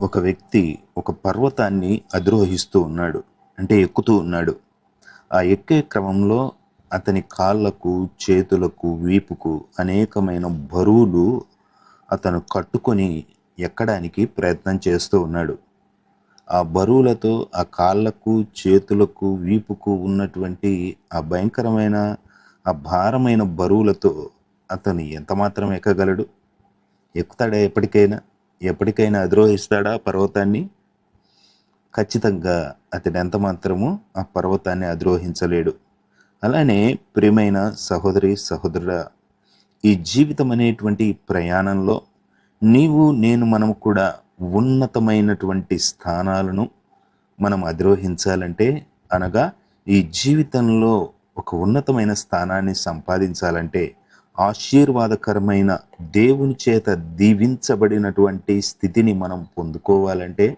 ఒక వ్యక్తి ఒక పర్వతాన్ని అధిరోహిస్తూ ఉన్నాడు అంటే ఎక్కుతూ ఉన్నాడు. ఆ ఎక్కే క్రమంలో అతని కాళ్ళకు చేతులకు వీపుకు అనేకమైన బరువులు అతను కట్టుకొని ఎక్కడానికి ప్రయత్నం చేస్తూ ఉన్నాడు. ఆ బరువులతో ఆ కాళ్ళకు చేతులకు వీపుకు ఉన్నటువంటి ఆ భయంకరమైన ఆ భారమైన బరువులతో అతను ఎంత మాత్రం ఎక్కగలడు? ఎక్కుతాడా ఎప్పటికైనా? ఎప్పటికైనా అధిరోహిస్తాడా పర్వతాన్ని? ఖచ్చితంగా అతడు ఎంత మాత్రము ఆ పర్వతాన్ని అధిరోహించలేడు అలానే ప్రియమైన సహోదరి సహోదరుడ ఈ జీవితం అనేటువంటి ప్రయాణంలో నీవు నేను మనం కూడా ఉన్నతమైనటువంటి స్థానాలను మనం అధిరోహించాలంటే అనగా ఈ జీవితంలో ఒక ఉన్నతమైన స్థానాన్ని సంపాదించాలంటే ఆశీర్వాదకరమైన దేవుని చేత దీవించబడినటువంటి స్థితిని మనం పొందుకోవాలంటే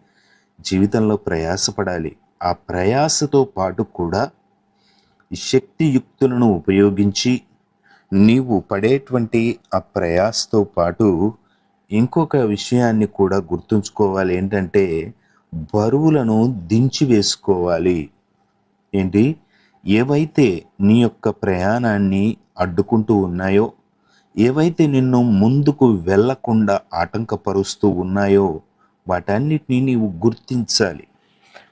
జీవితంలో ప్రయాసపడాలి. ఆ ప్రయాసతో పాటు కూడా శక్తియుక్తులను ఉపయోగించి నీవు పడేటువంటి ఆ ప్రయాసతో పాటు ఇంకొక విషయాన్ని కూడా గుర్తుంచుకోవాలి. ఏంటంటే బరువులను దించి వేసుకోవాలి. ఏంటి? ఏవైతే నీ యొక్క ప్రయాణాన్ని అడ్డుకుంటూ ఉన్నాయో ఏవైతే నిన్ను ముందుకు వెళ్ళకుండా ఆటంకపరుస్తూ ఉన్నాయో వాటన్నిటిని నీవు గుర్తించాలి.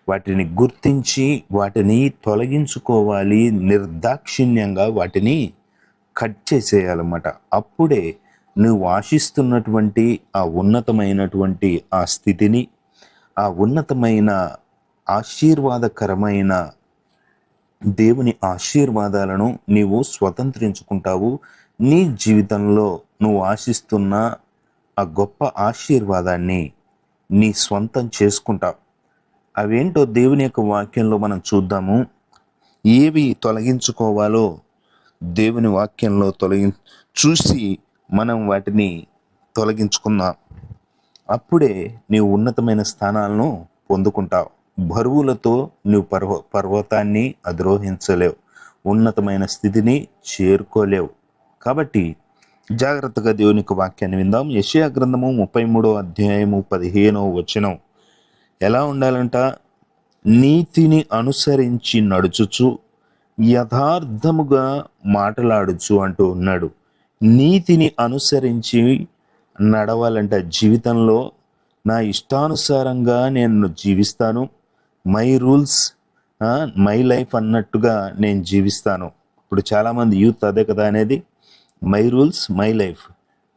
వాటిని గుర్తించి వాటిని తొలగించుకోవాలి నిర్దాక్షిణ్యంగా వాటిని కట్ చేసేయాలన్నమాట. అప్పుడే నువ్వు ఆశిస్తున్నటువంటి ఆ ఉన్నతమైనటువంటి ఆ స్థితిని ఆ ఉన్నతమైన ఆశీర్వాదకరమైన దేవుని ఆశీర్వాదాలను నీవు స్వతంత్రించుకుంటావు. నీ జీవితంలో నువ్వు ఆశిస్తున్న ఆ గొప్ప ఆశీర్వాదాన్ని నీ స్వంతం చేసుకుంటావు. అవేంటో దేవుని యొక్క వాక్యంలో మనం చూద్దాము. ఏవి తొలగించుకోవాలో దేవుని వాక్యంలో తొలగి చూసి మనం వాటిని తొలగించుకుందాం. అప్పుడే నీవు ఉన్నతమైన స్థానాలను పొందుకుంటావు. బరువులతో నువ్వు పర్వ పర్వతాన్ని అధిరోహించలేవు. ఉన్నతమైన స్థితిని చేరుకోలేవు. కాబట్టి జాగ్రత్తగా దేవుని యొక్క వాక్యాన్ని విందాం. యశయా గ్రంథము ముప్పై మూడో అధ్యాయము పదిహేనో వచనం. ఎలా ఉండాలంట? నీతిని అనుసరించి నడుచుచు యథార్థముగా మాటలాడుచు అంటూ ఉన్నాడు. నీతిని అనుసరించి నడవాలంట జీవితంలో. నా ఇష్టానుసారంగా నేను జీవిస్తాను. మై రూల్స్ మై లైఫ్ అన్నట్టుగా నేను జీవిస్తాను. ఇప్పుడు చాలామంది యూత్ అదే కదా అనేది మై రూల్స్ మై లైఫ్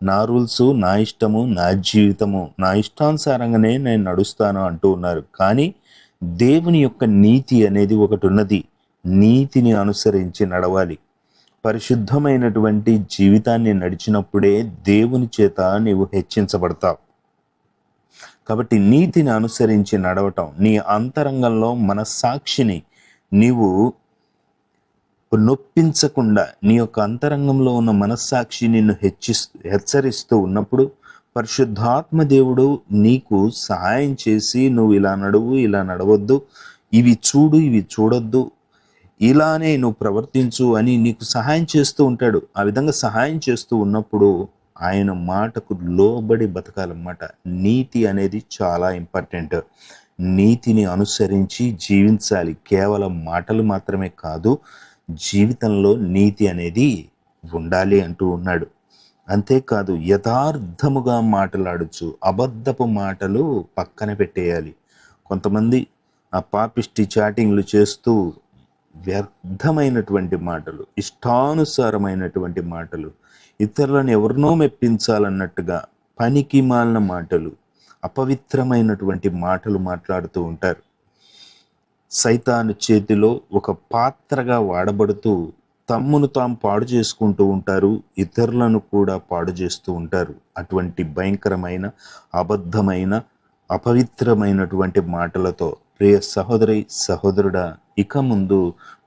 నా రూల్స్ నా ఇష్టము నా జీవితము నా ఇష్టానుసారంగానే నేను నడుస్తాను అంటూ ఉన్నారు. కానీ దేవుని యొక్క నీతి అనేది ఒకటి ఉన్నది. నీతిని అనుసరించి నడవాలి. పరిశుద్ధమైనటువంటి జీవితాన్ని నడిచినప్పుడే దేవుని చేత నీవు హెచ్చించబడతావు. కాబట్టి నీతిని అనుసరించి నడవటం నీ అంతరంగంలో మనస్సాక్షిని నీవు నొప్పించకుండా నీ యొక్క అంతరంగంలో ఉన్న మనస్సాక్షి నిన్ను హెచ్చిస్తూ హెచ్చరిస్తూ ఉన్నప్పుడు పరిశుద్ధాత్మ దేవుడు నీకు సహాయం చేసి నువ్వు ఇలా నడువు ఇలా నడవద్దు ఇవి చూడు ఇవి చూడొద్దు ఇలానే నువ్వు ప్రవర్తించు అని నీకు సహాయం చేస్తూ ఉంటాడు. ఆ విధంగా సహాయం చేస్తూ ఉన్నప్పుడు ఆయన మాటకు లోబడి బతకాలన్నమాట. నీతి అనేది చాలా ఇంపార్టెంట్. నీతిని అనుసరించి జీవించాలి. కేవలం మాటలు మాత్రమే కాదు జీవితంలో నీతి అనేది ఉండాలి అంటూ ఉన్నాడు. అంతేకాదు యథార్థముగా మాటలాడుచు అబద్ధపు మాటలు పక్కన పెట్టేయాలి. కొంతమంది ఆ పాపిష్టి చాటింగ్లు చేస్తూ వ్యర్థమైనటువంటి మాటలు ఇష్టానుసారమైనటువంటి మాటలు ఇతరులను ఎవరినో మెప్పించాలన్నట్టుగా పనికి మాలిన మాటలు అపవిత్రమైనటువంటి మాటలు మాట్లాడుతూ ఉంటారు. సైతాను చేతిలో ఒక పాత్రగా వాడబడుతూ తమ్మును తాము పాడు చేసుకుంటూ ఉంటారు ఇతరులను కూడా పాడు చేస్తూ ఉంటారు. అటువంటి భయంకరమైన అబద్ధమైన అపవిత్రమైనటువంటి మాటలతో ప్రియ సహోదరి సహోదరుడా ఇక ముందు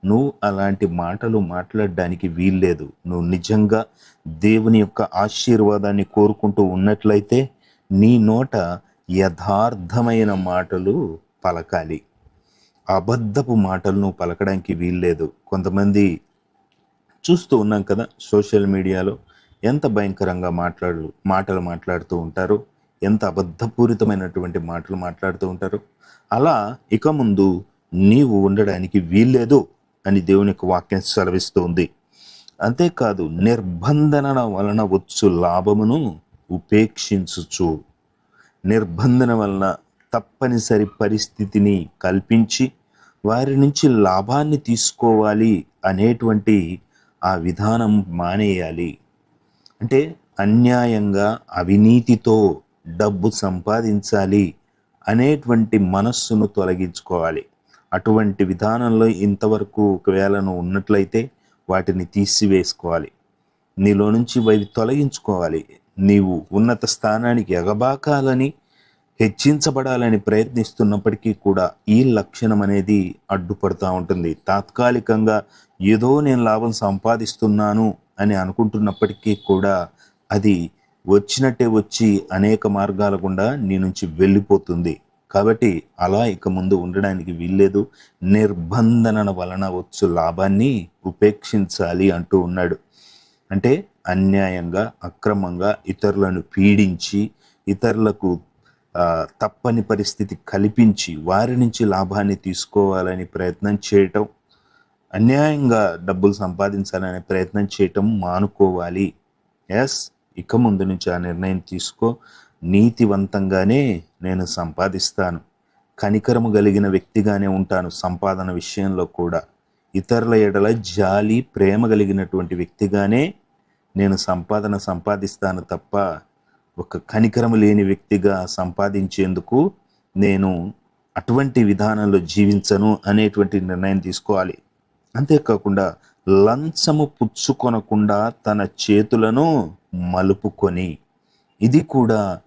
నువ్వు అలాంటి మాటలు మాట్లాడడానికి వీల్లేదు. నువ్వు నిజంగా దేవుని యొక్క ఆశీర్వాదాన్ని కోరుకుంటూ ఉన్నట్లయితే నీ నోట యథార్థమైన మాటలు పలకాలి. అబద్ధపు మాటలు నువ్వు పలకడానికి వీల్లేదు. కొంతమంది చూస్తూ ఉన్నాం కదా సోషల్ మీడియాలో ఎంత భయంకరంగా మాట్లాడు మాటలు మాట్లాడుతూ ఉంటారు ఎంత అబద్ధపూరితమైనటువంటి మాటలు మాట్లాడుతూ ఉంటారు. అలా ఇక ముందు నీవు ఉండడానికి వీల్లేదు అని దేవుని యొక్క వాక్యం సెలవిస్తోంది. అంతేకాదు నిర్బంధన వలన వచ్చు లాభమును ఉపేక్షించుచు. నిర్బంధన వలన తప్పనిసరి పరిస్థితిని కల్పించి వారి నుంచి లాభాన్ని తీసుకోవాలి అనేటువంటి ఆ విధానం మానేయాలి. అంటే అన్యాయంగా అవినీతితో డబ్బు సంపాదించాలి అనేటువంటి మనస్సును తొలగించుకోవాలి. అటువంటి విధానంలో ఇంతవరకు ఒకవేళ నువ్వు ఉన్నట్లయితే వాటిని తీసివేసుకోవాలి. నీలో నుంచి వైపు తొలగించుకోవాలి. నీవు ఉన్నత స్థానానికి ఎగబాకాలని హెచ్చించబడాలని ప్రయత్నిస్తున్నప్పటికీ కూడా ఈ లక్షణం అనేది అడ్డుపడుతూ ఉంటుంది. తాత్కాలికంగా ఏదో నేను లాభం సంపాదిస్తున్నాను అని అనుకుంటున్నప్పటికీ కూడా అది వచ్చినట్టే వచ్చి అనేక మార్గాల గుండా నీ నుంచి వెళ్ళిపోతుంది. కాబట్టి అలా ఇక ముందు ఉండడానికి వీల్లేదు. నిర్బంధన వలన వచ్చు లాభాన్ని ఉపేక్షించాలి అంటూ ఉన్నాడు. అంటే అన్యాయంగా అక్రమంగా ఇతరులను పీడించి ఇతరులకు తప్పని పరిస్థితి కల్పించి వారి నుంచి లాభాన్ని తీసుకోవాలని ప్రయత్నం చేయటం అన్యాయంగా డబ్బులు సంపాదించాలనే ప్రయత్నం చేయటం మానుకోవాలి. ఎస్ ఇక ముందు నుంచి ఆ నిర్ణయం తీసుకో. నీతివంతంగానే నేను సంపాదిస్తాను. కనికరము కలిగిన వ్యక్తిగానే ఉంటాను సంపాదన విషయంలో కూడా. ఇతరుల ఎడల జాలి ప్రేమ కలిగినటువంటి వ్యక్తిగానే నేను సంపాదన సంపాదిస్తాను తప్ప ఒక కనికరము లేని వ్యక్తిగా సంపాదించేందుకు నేను అటువంటి విధానంలో జీవించను అనేటువంటి నిర్ణయం తీసుకోవాలి. అంతేకాకుండా లంచము పుచ్చుకొనకుండా తన చేతులను మలుపుకొని. ఇది కూడా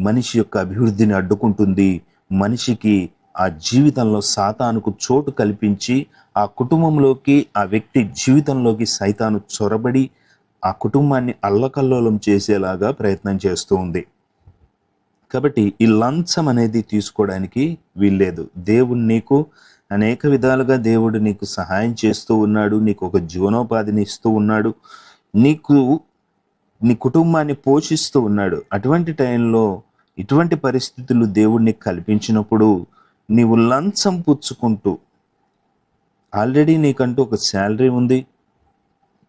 మనిషి యొక్క అభివృద్ధిని అడ్డుకుంటుంది. మనిషికి ఆ జీవితంలో సాతానుకు చోటు కల్పించి ఆ కుటుంబంలోకి ఆ వ్యక్తి జీవితంలోకి సైతాను చొరబడి ఆ కుటుంబాన్ని అల్లకల్లోలం చేసేలాగా ప్రయత్నం చేస్తూ ఉంది. కాబట్టి ఈ లంచం అనేది తీసుకోవడానికి వీల్లేదు. దేవుడు నీకు అనేక విధాలుగా దేవుడు నీకు సహాయం చేస్తూ ఉన్నాడు నీకు ఒక జీవనోపాధిని ఇస్తూ ఉన్నాడు నీకు నీ కుటుంబాన్ని పోషిస్తూ ఉన్నాడు. అటువంటి టైంలో ఇటువంటి పరిస్థితులు దేవుడిని కల్పించినప్పుడు నీవు లంచం పుచ్చుకుంటూ ఆల్రెడీ నీకంటూ ఒక శాలరీ ఉంది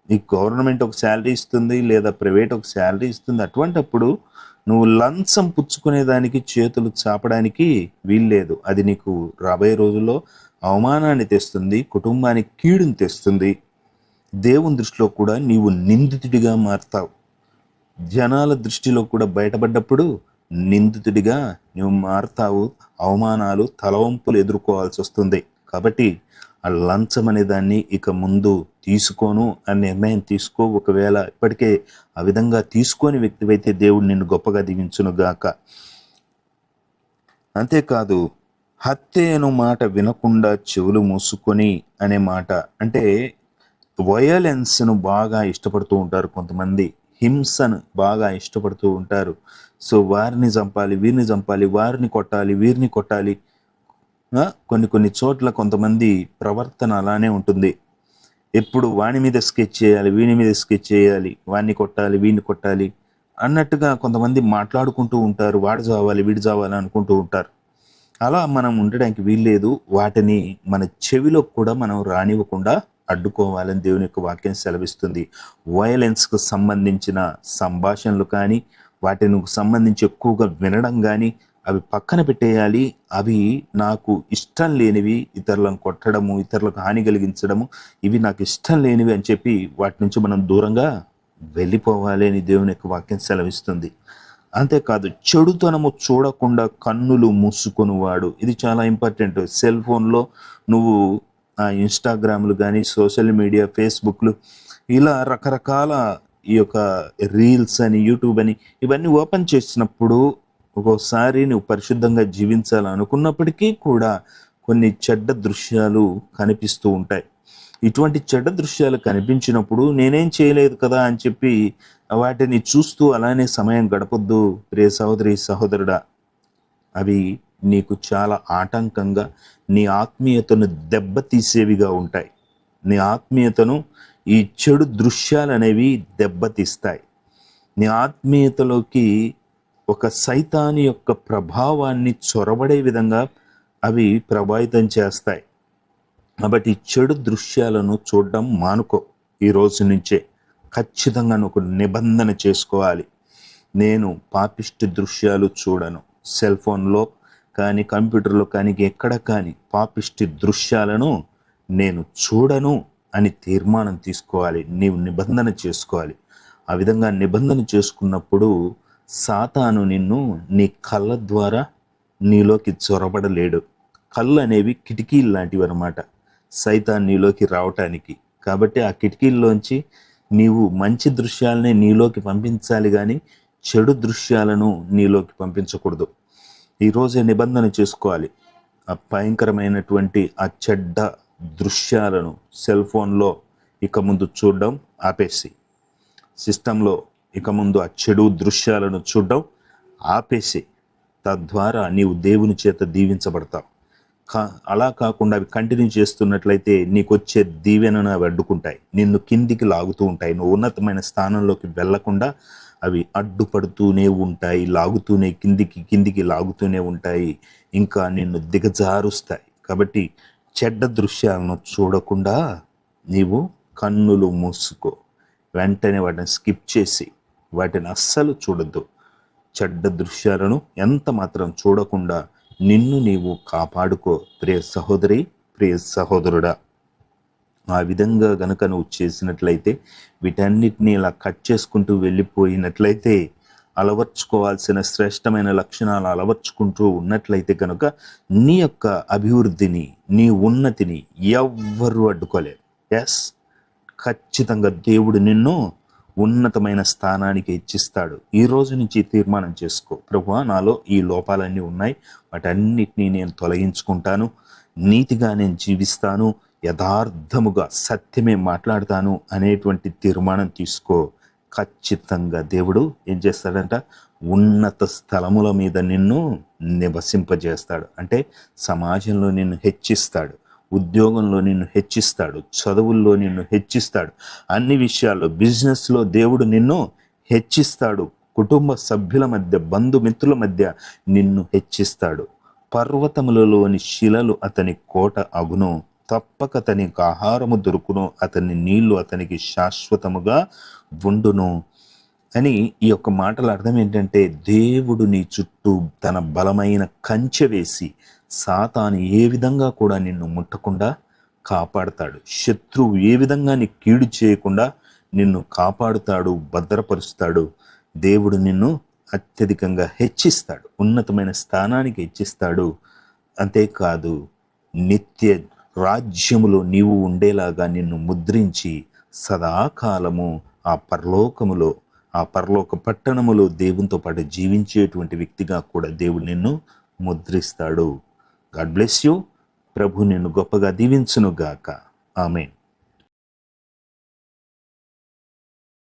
నీకు గవర్నమెంట్ ఒక శాలరీ ఇస్తుంది లేదా ప్రైవేట్ ఒక శాలరీ ఇస్తుంది అటువంటప్పుడు నువ్వు లంచం పుచ్చుకునే దానికి చేతులు చాపడానికి వీల్లేదు అది నీకు రాబోయే రోజుల్లో అవమానాన్ని తెస్తుంది కుటుంబానికి కీడుని తెస్తుంది. దేవుని దృష్టిలో కూడా నీవు నిందితుడిగా మారుతావు. జనాల దృష్టిలో కూడా బయటపడ్డప్పుడు నిందితుడిగా నువ్వు మారుతావు. అవమానాలు తలవంపులు ఎదుర్కోవాల్సి వస్తుంది. కాబట్టి ఆ లంచం అనే దాన్ని ఇక ముందు తీసుకోను అని నిర్ణయం తీసుకో ఒకవేళ ఇప్పటికే ఆ విధంగా తీసుకోని వ్యక్తివైతే దేవుడు నిన్ను గొప్పగా దీవించును గాక. అంతేకాదు హత్య అను మాట వినకుండా చెవులు మూసుకొని అనే మాట అంటే వయలెన్స్ను బాగా ఇష్టపడుతూ ఉంటారు కొంతమంది హింసను బాగా ఇష్టపడుతూ ఉంటారు. సో వారిని చంపాలి వీరిని చంపాలి వారిని కొట్టాలి వీరిని కొట్టాలి కొన్ని కొన్ని చోట్ల కొంతమంది ప్రవర్తన అలానే ఉంటుంది. ఎప్పుడు వాని మీద స్కెచ్ చేయాలి వీని మీద స్కెచ్ చేయాలి వాడిని కొట్టాలి వీడిని కొట్టాలి అన్నట్టుగా కొంతమంది మాట్లాడుకుంటూ ఉంటారు వాడు చావాలి వీడు చావాలి అనుకుంటూ ఉంటారు. అలా మనం ఉండడానికి వీల్లేదు. వాటిని మన చెవిలో కూడా మనం రానివ్వకుండా అడ్డుకోవాలని దేవుని యొక్క వాక్యం సెలవిస్తుంది. వయలెన్స్కు సంబంధించిన సంభాషణలు కానీ వాటిని సంబంధించి ఎక్కువగా వినడం కానీ అవి పక్కన పెట్టేయాలి. అవి నాకు ఇష్టం లేనివి ఇతరులను కొట్టడము ఇతరులకు హాని కలిగించడము ఇవి నాకు ఇష్టం లేనివి అని చెప్పి వాటి నుంచి మనం దూరంగా వెళ్ళిపోవాలి అని దేవుని యొక్క వాక్యం సెలవిస్తుంది. అంతేకాదు చెడుతనము చూడకుండా కన్నులు మూసుకొనివాడు. ఇది చాలా ఇంపార్టెంట్. సెల్ ఫోన్లో నువ్వు ఆ ఇన్స్టాగ్రామ్లు కానీ సోషల్ మీడియా ఫేస్బుక్లు ఇలా రకరకాల ఈ యొక్క రీల్స్ అని యూట్యూబ్ అని ఇవన్నీ ఓపెన్ చేసినప్పుడు ఒక్కోసారి నువ్వు పరిశుద్ధంగా జీవించాలనుకున్నప్పటికీ కూడా కొన్ని చెడ్డ దృశ్యాలు కనిపిస్తూ ఉంటాయి. ఇటువంటి చెడ్డ దృశ్యాలు కనిపించినప్పుడు నేనేం చేయలేదు కదా అని చెప్పి వాటిని చూస్తూ అలానే సమయం గడపొద్దు. ప్రియ సహోదరి సహోదరుడా అవి నీకు చాలా ఆటంకంగా నీ ఆత్మీయతను దెబ్బతీసేవిగా ఉంటాయి. నీ ఆత్మీయతను ఈ చెడు దృశ్యాలు అనేవి దెబ్బతీస్తాయి. నీ ఆత్మీయతలోకి ఒక సైతాని యొక్క ప్రభావాన్ని చొరబడే విధంగా అవి ప్రభావితం చేస్తాయి. కాబట్టి చెడు దృశ్యాలను చూడడం మానుకో. ఈ రోజు నుంచే ఖచ్చితంగా ఒక నిబంధన చేసుకోవాలి. నేను పాపిష్టి దృశ్యాలు చూడను. సెల్ ఫోన్లో కానీ కంప్యూటర్లో కానీ ఎక్కడ కానీ పాపిష్టి దృశ్యాలను నేను చూడను అని తీర్మానం తీసుకోవాలి. నీవు నిబంధన చేసుకోవాలి. ఆ విధంగా నిబంధన చేసుకున్నప్పుడు సాతాను నిన్ను నీ కళ్ళ ద్వారా నీలోకి చొరబడలేడు. కళ్ళు అనేవి కిటికీలు లాంటివి అనమాట సైతాన్ నీలోకి రావటానికి. కాబట్టి ఆ కిటికీల్లోంచి నీవు మంచి దృశ్యాలనే నీలోకి పంపించాలి కానీ చెడు దృశ్యాలను నీలోకి పంపించకూడదు. ఈరోజే నిబంధన చేసుకోవాలి. ఆ భయంకరమైనటువంటి ఆ చెడ్డ దృశ్యాలను సెల్ ఫోన్లో ఇక ముందు చూడడం ఆపేసి. సిస్టంలో ఇక ముందు ఆ చెడు దృశ్యాలను చూడడం ఆపేసి తద్వారా నీవు దేవుని చేత దీవించబడతావు. కా అలా కాకుండా అవి కంటిన్యూ చేస్తున్నట్లయితే నీకు వచ్చే దీవెనను అవి అడ్డుకుంటాయి. నిన్ను కిందికి లాగుతూ ఉంటాయి. నువ్వు ఉన్నతమైన స్థానంలోకి వెళ్ళకుండా అవి అడ్డుపడుతూనే ఉంటాయి లాగుతూనే కిందికి కిందికి లాగుతూనే ఉంటాయి. ఇంకా నిన్ను దిగజారుస్తాయి. కాబట్టి చెడ్డ దృశ్యాలను చూడకుండా నీవు కన్నులు మూసుకో. వెంటనే వాటిని స్కిప్ చేసి వాటిని అస్సలు చూడొద్దు. చెడ్డ దృశ్యాలను ఎంత మాత్రం చూడకుండా నిన్ను నీవు కాపాడుకో. ప్రియ సహోదరి ప్రియ సహోదరుడా. ఆ విధంగా గనుక నువ్వు చేసినట్లయితే వీటన్నిటిని ఇలా కట్ చేసుకుంటూ వెళ్ళిపోయినట్లయితే అలవర్చుకోవాల్సిన శ్రేష్టమైన లక్షణాలు అలవర్చుకుంటూ ఉన్నట్లయితే కనుక నీ యొక్క అభివృద్ధిని నీ ఉన్నతిని ఎవ్వరూ అడ్డుకోలేరు. ఎస్ ఖచ్చితంగా దేవుడు నిన్ను ఉన్నతమైన స్థానానికి హెచ్చిస్తాడు ఈ రోజు నుంచి తీర్మానం చేసుకో. ప్రభు నాలో ఈ లోపాలన్నీ ఉన్నాయి. వాటన్నిటినీ నేను తొలగించుకుంటాను. నీతిగా నేను జీవిస్తాను. యథార్థముగా సత్యమే మాట్లాడతాను అనేటువంటి తీర్మానం తీసుకో. ఖచ్చితంగా దేవుడు ఏం చేస్తాడంట? ఉన్నత స్థలముల మీద నిన్ను నివసింపజేస్తాడు. అంటే సమాజంలో నిన్ను హెచ్చిస్తాడు. ఉద్యోగంలో నిన్ను హెచ్చిస్తాడు చదువుల్లో నిన్ను హెచ్చిస్తాడు అన్ని విషయాల్లో బిజినెస్లో దేవుడు నిన్ను హెచ్చిస్తాడు కుటుంబ సభ్యుల మధ్య బంధుమిత్రుల మధ్య నిన్ను హెచ్చిస్తాడు. పర్వతములలోని శిలలు అతని కోట అగును. తప్పక అతనికి ఆహారము దొరుకును అతని నీళ్ళు అతనికి శాశ్వతముగా ఉండును అని ఈ యొక్క మాటల అర్థం ఏంటంటే దేవుడు నీ చుట్టూ తన బలమైన కంచె వేసి సాతాను ఏ విధంగా కూడా నిన్ను ముట్టకుండా కాపాడతాడు. శత్రువు ఏ విధంగా నీ కీడు చేయకుండా నిన్ను కాపాడుతాడు భద్రపరుస్తాడు. దేవుడు నిన్ను అత్యధికంగా హెచ్చిస్తాడు. ఉన్నతమైన స్థానానికి హెచ్చిస్తాడు. అంతేకాదు నిత్య రాజ్యములో నీవు ఉండేలాగా నిన్ను ముద్రించి సదాకాలము ఆ పరలోకములో ఆ పరలోక పట్టణములో దేవునితో పాటు జీవించేటువంటి వ్యక్తిగా కూడా దేవుడు నిన్ను ముద్రిస్తాడు. గాడ్ బ్లెస్ యూ ప్రభు నిన్ను గొప్పగా దీవించునుగాక. ఆమెన్